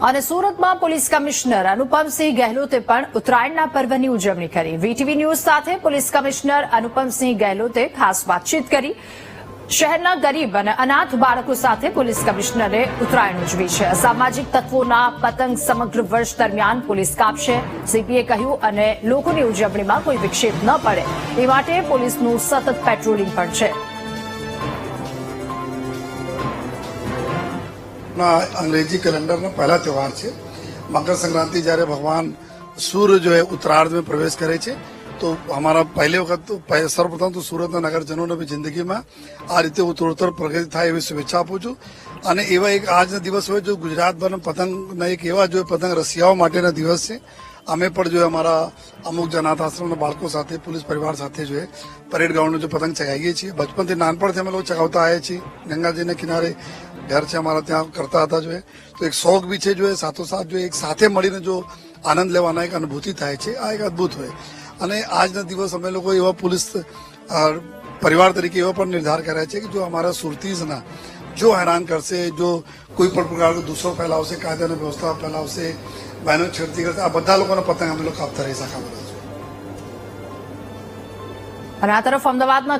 અને સુરતમાં police commissioner Anupamsinh ગહેલોતે પણ ઉત્તરાયણના પર્વની ઉજવણી કરી. વીટીવી ન્યૂઝ સાથે પોલીસ કમિશનર અનુપમસિંહ ગહેલોતે ખાસ વાતચીત કરી. શહેરના ગરીબ અને અનાથ બાળકો સાથે પોલીસ કમિશનરે ઉત્તરાયણ ઉજવી છે. સામાજિક તત્વોના પતંગ સમગ્ર વર્ષ દરમિયાન પોલીસ કાપશે. સીપીએ કહ્યું અને લોકોની ઉજવણીમાં કોઈ વિક્ષેપ ન પડે. એ માટે પોલીસનું સતત પેટ્રોલિંગ પણ છે. ના, અંગ્રેજી कैलेंडर પહેલા તહેવાર છે. મકર સંક્રાંતિ જ્યારે ભગવાન સૂર્ય જો ઉત્તરાર્ધમાં પ્રવેશ કરે છે, તો અમારા પહેલી વખત તો સર્વપ્રથમ તો સુરતના નગરજનોને બી જિંદગીમાં આ રીતે ઉત્તરોત્તર પ્રગતિ થાય એવી શુભેચ્છા આપું છું. અને એવા એક આજના દિવસ હોય જો ગુજરાતભરના પતંગના એક એવા જો પતંગ રસિયાઓ માટેના દિવસ છે. અમે પણ જો અમારા અમુક જનાથ આશ્રમના બાળકો સાથે, પોલીસ પરિવાર સાથે જોઈએ પરેડ ગ્રાઉન્ડનો જો પતંગ ચગાવીએ છીએ. બચપનથી નાનપણથી અમે લોકો ચગાવતા આવ્યા છીએ. ગંગાજીના કિનારે ઘર છે અમારા ત્યાં, કરતા હતા જો એ તો એક શોખ બી છે જો એ સાથોસાથ જો એક સાથે મળીને જો આનંદ લેવાના એક અનુભૂતિ થાય છે. આ એક અદ્ભુત હોય. અને આજના દિવસ અમે લોકો એવા પોલીસ પરિવાર તરીકે એવો પણ નિર્ધાર કર્યા છે કે જો અમારા સુરતીઝના જો હેરાન કરશે, જો કોઈ પણ પ્રકારનો દુસ્સો ફેલાવશે, કાયદાની વ્યવસ્થા ફેલાવશે બહેનો છેડતી કરશે, આ બધા લોકોના પતંગ અમે લોકો કાપતા રહી શકાય અને આ તરફ અમદાવાદના